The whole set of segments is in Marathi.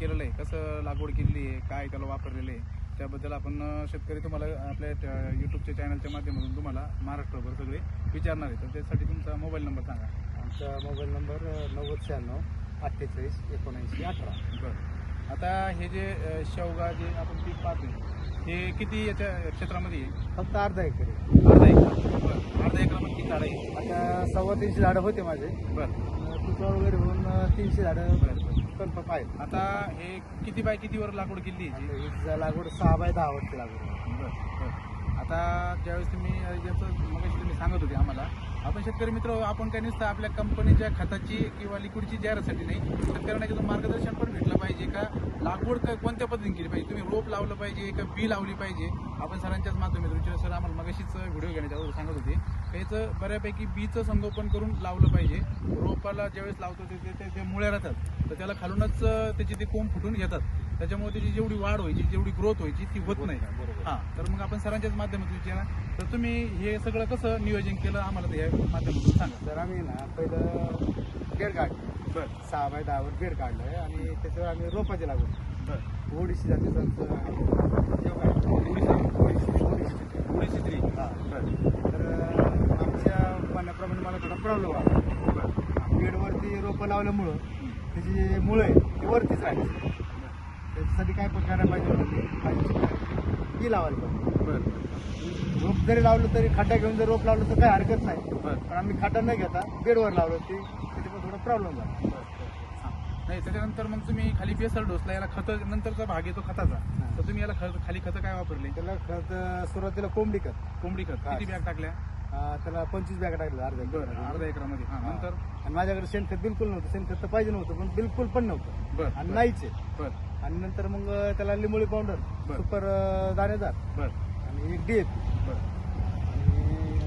केलेलं आहे? कसं लागवड केलेली आहे? काय त्याला वापरलेलं आहे? त्याबद्दल आपण शेतकरी तुम्हाला आपल्या यूट्यूबच्या चॅनलच्या माध्यमातून तुम्हाला महाराष्ट्रभर सगळे विचारणार आहे तर त्यासाठी तुमचा मोबाईल नंबर सांगा. आमचा मोबाईल नंबर नव्वद शहाण्णव अठ्ठेचाळीस एकोणऐंशी अठरा. बरं. आता हे जे शेवगा जे आपण पीक पाहतोय हे किती याच्या क्षेत्रामध्ये आहे? फक्त अर्धा एकर आहे. अर्धा एकर. बरं. अर्धा एकरामध्ये किती झाडं आहे आता सव्वा तीनशे झाडं होते माझे. बरं. तुका वगैरे होऊन तीनशे झाडं कन्फर्म आहेत आता हे किती बाय कितीवर लागवड केली लागवड सहा बाय दहा वर्षी लागवड आहे. बरं बरं. आता ज्यावेळेस तुम्ही अ, याचं मग तुम्ही सांगत होते आम्हाला आपण शेतकरी मित्र आपण काय नुसतं आपल्या कंपनीच्या खताची किंवा लिक्विडची जाहिरातसाठी नाही शेतकऱ्यांना त्याचं मार्गदर्शन पण भेटलं पाहिजे का? लागवड कोणत्या पद्धतीने केली पाहिजे? तुम्ही रोप लावलं पाहिजे का बी लावली पाहिजे? आपण सरांच्याच माध्यमातून विचार सर आम्हाला मगाशीच व्हिडिओ घेण्याच्या अगोदर सांगत होते. याचं बऱ्यापैकी बीचं संगोपन करून लावलं पाहिजे. रोपाला ज्यावेळेस लावतो ते ते- मुळ्या राहतात. तर त्याला खालूनच त्याचे त्याची ते कोंब फुटून घेतात त्याच्यामुळे त्याची जेवढी वाढ व्हायची जेवढी ग्रोथ व्हायची ती होत नाही. बरोबर. हा तर मग आपण सरांच्याच माध्यमातून विचारा तर तुम्ही हे सगळं कसं नियोजन केलं? आम्हाला या माध्यमातून सांगा. तर आम्ही ना पहिलं बेड काढलं. बरं. सहा बाय दहावर बेड काढलं आणि त्याच्यावर आम्ही रोपाची लागवड बरं. ओडीसी आहे. ओडिसी. स्त्री हा. बरं. तर आमच्या म्हणण्याप्रमाणे मला थोडा प्रॉब्लेम आला बेडवरती रोपं लावल्यामुळं त्याची मुळं आहे ती वरतीच राहिली. काय पण करायला पाहिजे ती लावायला पाहिजे. बरं. रोप जरी लावलं तरी खड्डा घेऊन जर रोप लावलं तर काही हरकत नाही. बरं. पण आम्ही खड्डा न घेता बेडवर लावलं ते त्याच्यामुळे थोडा प्रॉब्लेम झाला. हा. नाही त्याच्यानंतर मग तुम्ही खाली बेसल डोसला याला खत नंतरचा भाग येतो खताचा. तर तुम्ही याला खत खाली खतं काय वापरले? त्याला खत सुरुवातीला कोंबडी खत. कोंबडी खत. किती बॅग टाकल्या? अं, त्याला पंचवीस बॅग टाकलं अर्धा बरं एकर. अर्धा एकरामध्ये. हा. नंतर? आणि माझ्याकडे शेणखत बिलकुल नव्हतं. शेणखत तर पाहिजे नव्हतं पण बिलकुल पण नव्हतं. बरं आणि बरं, नाहीच आहे. बरं. आणि नंतर मग त्याला लिंबोळी पावडर बरं. सुपर अं, दाणेदार. बरं. आणि एक डीएपी बरं. आणि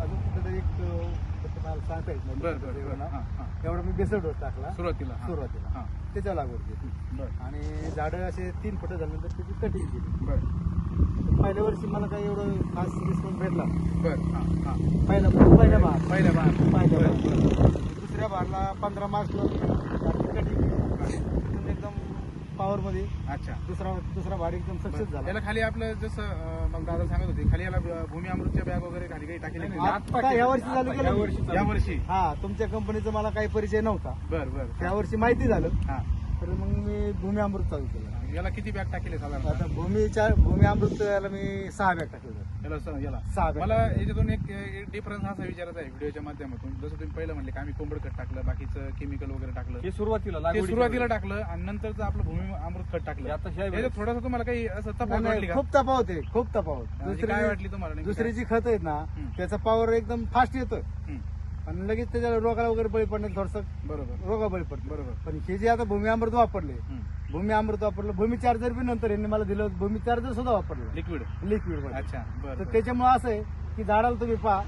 अजून अजून एक अं, फक्त मला सांगता येत नाही. बरं बरं तेवढं बरं. ना. हां हां. एवढा मी बेसड डोस टाकला. सुरुवातीला हा. सुरुवातीला. हां. त्याच्या लागवड केली. बरं. आणि झाडं असे तीन फुटं झाल्यानंतर त्याची कटिंग केली. बरं. पहिल्या वर्षी मला काही एवढं खास रिस्पॉन्स भेटला. बरं. हां हां. पहिला पहिल्या भार पहिल्या बार पहिल्या बरं, दुसऱ्या भारला पंधरा मार्चला कटिंग एकदम पॉवर मध्ये. अच्छा. दुसरा दुसरा भार एकदम सक्सेस झाला. याला खाली आपलं जसं मग दादा सांगत होते खाली याला भूमी अमृतच्या बॅग वगैरे खाली काही टाकले या वर्षी चालू केलं मी. या वर्षी. हा तुमच्या कंपनीचा मला काही परिचय नव्हता. बर बर. त्या वर्षी माहिती झालं. हा. तर मग मी भूमी अमृत चालू केलं. याला किती बॅग टाकले साधारण आता भूमीच्या भूमी अमृत याला मी सहा बॅग टाकलं याला स- याला. सहा बॅग मला याच्यातून एक डिफरन्स असा विचारायचा आहे व्हिडिओच्या माध्यमातून. जसं तुम्ही पहिलं म्हणले की आम्ही कोंबड खत टाकलं बाकीचं केमिकल वगैरे टाकलं. हे सुरुवातीला ते लागवडीच्या सुरुवातीला टाकलं आणि नंतरचं आपलं भूमी अमृत खत टाकलं. आता ह्या याच्यात थोडासा तुम्हाला काही असं तफावत वाटली का? खूप तफावत आहे खूप तफावत. म्हणजे काय दुसरी वाटली तुम्हाला नेमकी? दुसरी जी खत आहेत ना. त्याचा पॉवर एकदम फास्ट? हं, आणि लगेच त्याच्याला रोगाला वगैरे बळी पडण्यात थोडस बरोबर. रोगा बळी पडतो बरोबर. पण हे जे आता भूमी अमृत वापरले हं. भूमी अमृत वापरलं भूमी चार्जर बी नंतर यांनी मला दिलं भूमी चार्जर सुद्धा वापरलं. लिक्विड लिक्विड अच्छा तर बरं. त्याच्यामुळे असं आहे की झाडाला तुम्ही पहा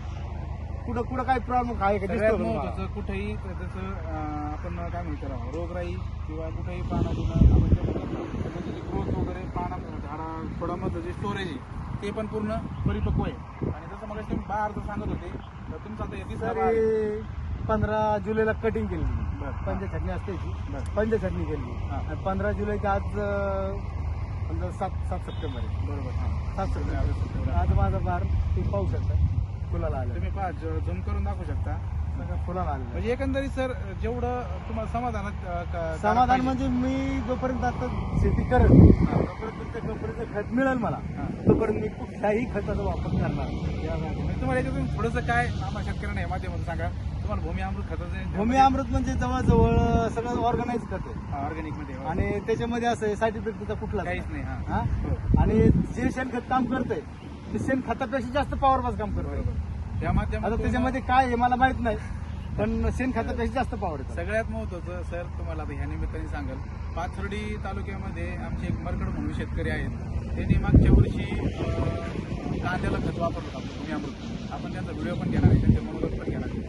कुठं कुठं काही प्रॉब्लेम आहे का सगळ्यात दिसतो? महत्वाचं कुठेही त्याचं अं, आपण काय म्हणतो रोगराई किंवा कुठेही पाना ग्रोथ वगैरे पाना झाडा खोडामधलं जे स्टोरेज आहे ते पण पूर्ण परिपक्व आहे आणि जसं मग तुम्ही बाहेर जर सांगत होते तर तुमचा आता आहे. हे पंधरा जुलैला कटिंग केली बरं. पंच छटणी असते ती बरं. पंच छटणी केली हा. आणि पंधरा जुलैच्या आज समजा सात सात सप्टेंबर आहे बरोबर हां. सात सप्टेंबर. आज माझा बार तुम्ही पाहू शकता फुलाला आलं तुम्ही पहा झूम करून दाखवू शकता सगळं फुलाला आलं म्हणजे एकंदरीत सर जेवढं तुम्हाला समाधानात अं, का- समाधान पाहिजे. म्हणजे मी जोपर्यंत आता शेती करेल तोपर्यंत त्या कंपनीचं खत मिळेल मला हां. तोपर्यंत मी कुठल्याही खताचा वापर करणार म्हणजे तुम्हाला याच्यातून थोडंसं काय आम्हाला शेतकऱ्यांना या माध्यमातून सांगा तुम्हाला भूमी अमृत खताचं भूमी अमृत म्हणजे जवळजवळ सगळं ऑर्गनाईज खत आहे ऑर्गॅनिकमध्ये आणि त्याच्यामध्ये असं आहे साईड इफेक्ट त्याचा कुठलाच काहीच नाही. हा हा? हो. आणि जे शेणखत काम करतंय ते शेणखतापेक्षा जास्त पॉवरपास काम करतंय बरोबर त्या आता माध्यमातून त्याच्यामध्ये काय आहे मला माहीत नाही. पण शेणखतापेक्षा जास्त पॉवर येतं सगळ्यात महत्वाचं सर तुम्हाला आता ह्या निमित्ताने सांगाल पाथर्डी तालुक्यामध्ये आमचे एक मरकड म्हणून शेतकरी आहेत. त्यांनी मागच्या वर्षी अं, कांद्याला खत वापरलं होतं भूमी अमृत आपण त्यांचा व्हिडिओ पण घेणार आहे त्यांचे मनोगत पण घेणार आहे.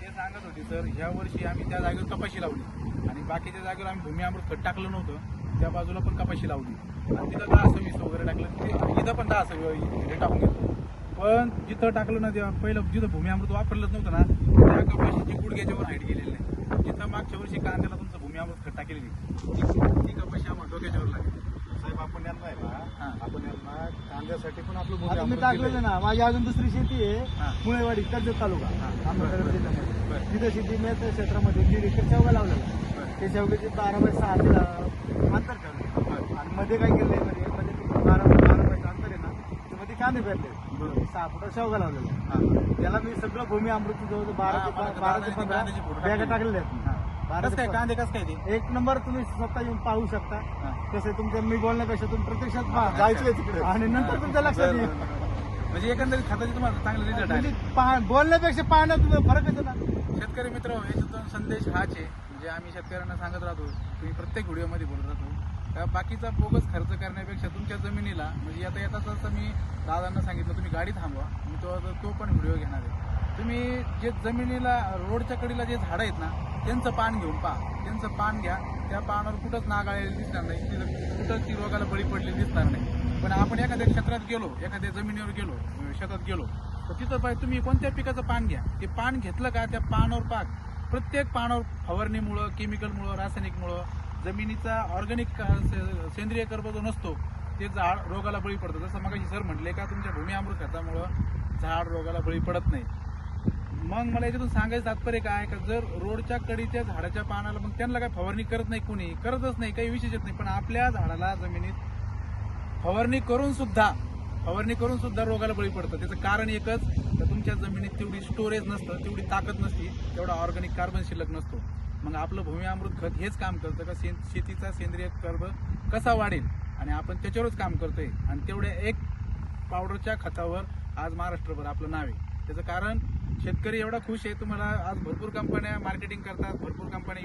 ते सांगत होते सर ह्या वर्षी आम्ही त्या जागेवर कपाशी लावली. आणि बाकीच्या जागेवर आम्ही भूमी अमृत खत टाकलं नव्हतं. त्या बाजूला पण कपाशी लावली. आणि तिथं दहा सव्वीस वगैरे टाकलं. ते- इथं पण दहा सव्वीस टाकून घेतलं. पण जिथं टाकलं ना तेव्हा पहिलं जिथं भूमी अमृत वापरलंच नव्हतं ना त्या कपाशीची गुडघ्याच्यावर हाईट गेलेली नाही. जिथं मागच्या वर्षी कांद्याला तुमचं भूमी अमृत खट टाकलेली ती कपाशी आम्हाला डोक्याच्यावर लागली. साहेब आपण यांना आपण यांना कांद्यासाठी पण आपलं भूमी मी टाकलेलं ना माझी अजून दुसरी शेती आहे मुळेवाडी कर्जत तालुका. अहमदनगर तिथं शेती मी त्या क्षेत्रामध्ये दीड एकर शेवगा लावलेला ते शेवग्याचे बारा बाय सहा अंतर ठेवलं. आणि मध्ये काय केलं मध्ये बारा ते कांदे पेरले. सहा फुटा शेवगा लावलेला हा. त्याला मी सगळं भूमी अमृत जवळ बारा ते बारा ते पंधरा बॅगा टाकले. टाकलेल्या आहेत हा. काय. कांदे कसं काय ते एक नंबर तुम्ही स्वतः येऊन पाहू शकता. कसं तुमचं मी बोलण्यापेक्षा तुम्ही प्रत्यक्षात पहा जायचंय तिकडे आणि नंतर तुमच्या लक्षात येईल. म्हणजे एकंदरीत खताचे तुम्हाला चांगले रिझल्ट म्हणजे आले पहा बोलण्यापेक्षा पाहण्यात फरक येतो ना शेतकरी मित्र याच्यातून संदेश हाच आहे म्हणजे आम्ही शेतकऱ्यांना सांगत राहतो तुम्ही प्रत्येक व्हिडिओमध्ये बोलत राहतो बाकीचा बोगस खर्च करण्यापेक्षा तुमच्या जमिनीला म्हणजे आता येताच असं मी दादांना सांगितलं तुम्ही गाडी थांबवा मी तो तो पण व्हिडिओ घेणार आहे. तुम्ही जे जमिनीला रोडच्या कडीला जे झाडं आहेत ना त्यांचं पान घेऊन पहा. त्यांचं पान घ्या. त्या पानावर कुठंच नाग दिसणार नाही. तिथं कुठंच ती रोगाला बळी पडलेली दिसणार नाही. पण आपण एखाद्या क्षेत्रात गेलो एखाद्या जमिनीवर गेलो शेतात गेलो तर तिथं पाहिजे तुम्ही कोणत्या पिकाचं पान घ्या. ते पान घेतलं का त्या पानावर पाक प्रत्येक पानावर फवारणीमुळं केमिकलमुळं रासायनिकमुळं जमिनीचा ऑर्गॅनिक सेंद्रिय कर्ब जो नसतो ते झाड रोगाला बळी पडतं. जसं मग सर म्हटले का तुमच्या भूमी अमृत खतामुळं झाड रोगाला बळी पडत नाही. मग मला याच्यातून सांगायचं तात्पर्य काय का जर रोडच्या कडीच्या झाडाच्या पानाला मग त्यांना काय फवारणी करत नाही कुणी? करतच नाही काही विशेष येत नाही. पण आपल्या झाडाला जमिनीत फवारणी करून सुद्धा फवारणी करून सुद्धा रोगाला बळी पडतं. त्याचं कारण एकच तर तुमच्या जमिनीत तेवढी स्टोरेज नसतं तेवढी ताकद नसती तेवढा ऑर्गॅनिक कार्बन शिल्लक नसतो. मग आपलं भूमी अमृत खत हेच काम करतं का? शेतीचा सेंद्रिय कर्ब कसा वाढेल? आणि आपण त्याच्यावरच काम करतोय. आणि तेवढ्या एक पावडरच्या खतावर आज महाराष्ट्रभर आपलं नाव आहे. त्याचं कारण शेतकरी एवढा खुश आहे. तुम्हाला आज भरपूर कंपन्या मार्केटिंग करतात भरपूर कंपन्या